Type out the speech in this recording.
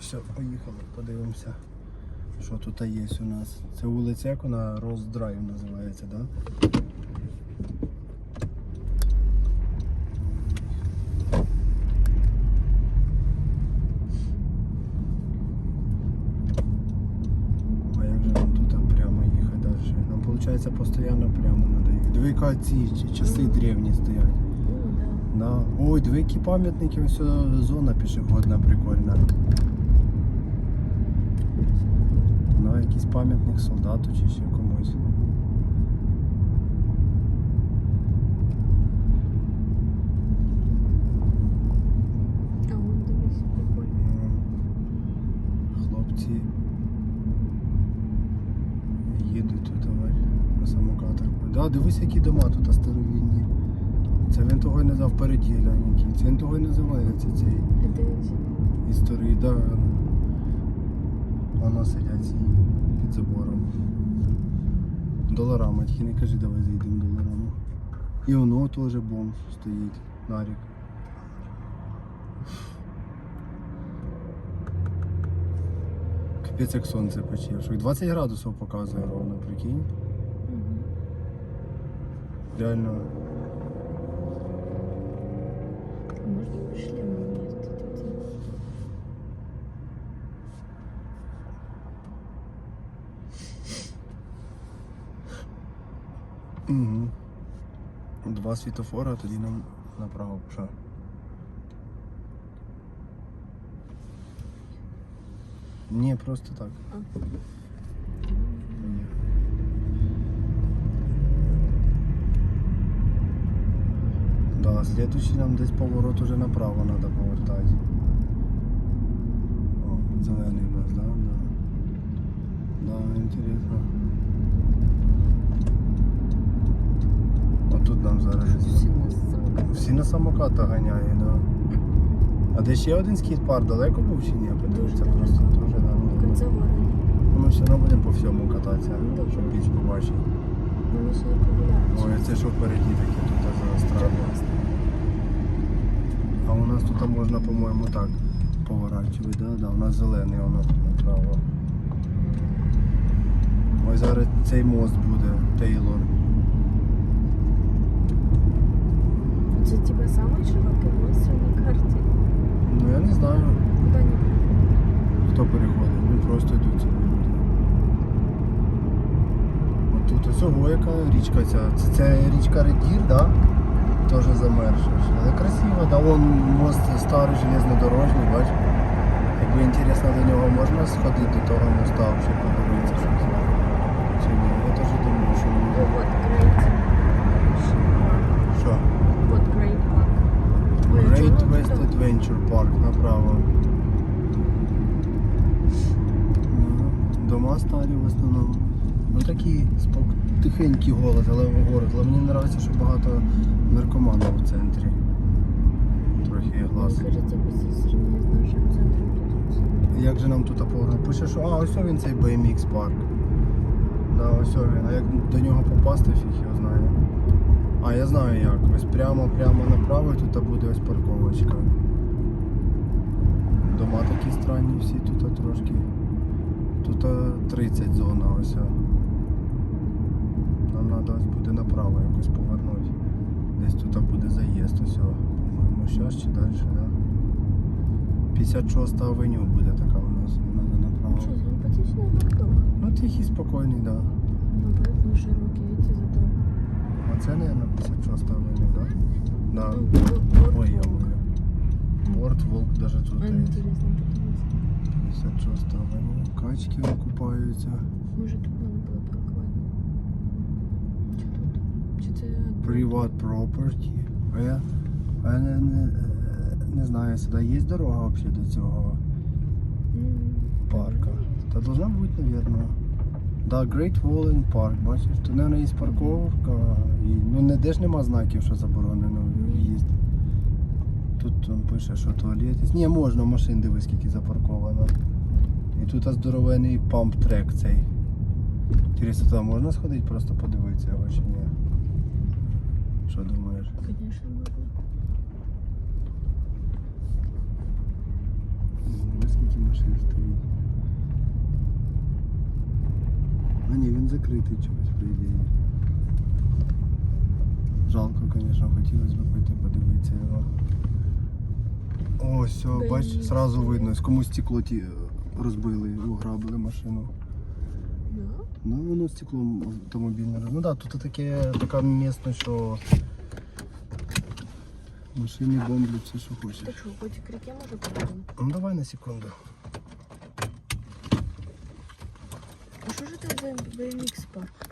Все, поїхали, подивимося, що тут є у нас. Це вулиця, як вона Роздрайв називається, так? Да? А як же нам тут прямо їхати далі? Нам виходить постійно прямо їхати. Диви, яка ці часи древні стоять. Ну, да. Да. Ой, диви, пам'ятники, ось е, зона пішохідна прикольна. Да, якийсь пам'ятник солдату чи ще комусь. Хлопці їдуть тут на самокатах. Да, дивись, які дома тут старовинні. Це він того й назвав впереді глянь. Це він того й називається цей історії, да. Вона сидять ці під забором. Доларама, тільки не кажи, давай зайдемо доларама. І воно теж бомб стоїть, нарік. Капець як сонце пече. 20 градусів показує ровно, прикинь. Реально. Можна без Угу. Два світофора, тоді нам направо пішов. Ні, просто так. Ні. Да, следующий нам десь поворот уже направо надо повертати. О, зелений у нас, да? Да, да интересно. А тут нам зараз. Всі на самокат. Всі на самокатах ганяє, да. А де ще один скейт-парк далеко був чи ні? Далеко. просто дуже давно. Ми все одно будемо по всьому кататися, Ну, добре. щоб більш побачити. Ну, ми ще. Ой, це що впереді таке тут за странно. А у нас тут можна, по-моєму, так поворачувати, да? Да, у нас зелений, воно тут направо. Ой, зараз цей мост буде, Тейлор. Тебе широкий місце на карті? Ну я не знаю, Куди не хто переходить, вони просто йдуть собі люди. От тут ось ого, яка річка ця. Це, це річка Редір, да? Теж замерзша. Але красиво, да, вон мост старий железнодорожний, бач. Якби інтересно до нього можна сходити до того моста, ще подивитися щось. Чи ні? Я теж думаю, що ні. вот Great. Що? Вот Great Park. Ой, а Great чого Adventure Park направо. Дома старі в основному. Ну такі спок... тихенький голос, але город. Але мені подобається, що багато наркоманів в центрі. Трохи Мені глаз. Як же нам тут повернути? Пише, що а ось він цей BMX парк. Да, ось він. А як до нього попасти, фіг його знає. А я знаю як. Ось прямо прямо направо тут буде ось парковочка. Дома такі странні всі тут трошки. Тут 30 зона ось. Нам треба буде направо якось повернути. Десь тут буде заїзд ось. Ну зараз чи далі. Да? 56 авеню буде така у нас. Надо направо. Що, симпатичний городок? Ну тихий, спокійний, да. Ну, поэтому широкий, эти зато. А це, наверное, 56 авеню, да? Да. Ну, вот, Ой, я вот. Говорю. Волк даже тут А, є. интересно, подивись. 56 авеню. Качки вон купаються. Може тут надо було паркувати? Чи тут? Чи це... Приват property. А я, а я не, не, не знаю, сюди є дорога взагалі до цього М, парка? Та должна бути, наверное. Да, Great Walling Park, бачиш, тут, наверное, є парковка. І, ну, ніде ж нема знаків, що заборонено в'їзд. Тут он пише, що туалет. є. Ні, можна, машин диви, скільки запарковано. І тут здоровений памп-трек цей. Інтересно, туди можна сходити, просто подивитися його чи ні? Що думаєш? Конечно, можна. Скільки машин стоїть. А ні, він закритий чогось, по ідеї. Жалко, звісно, хотілося б пойти подивитися його. Ось, все, бач, сразу видно, комусь стекло ті е, розбили, ограбили машину. Да? Ну, воно стеклом автомобільне. Ну так, да, тут таке така місце, що машини бомблять все, що Так хочеш. що, хоч к реке може поїдемо? Ну давай на секунду. А що ж ти BMX парк?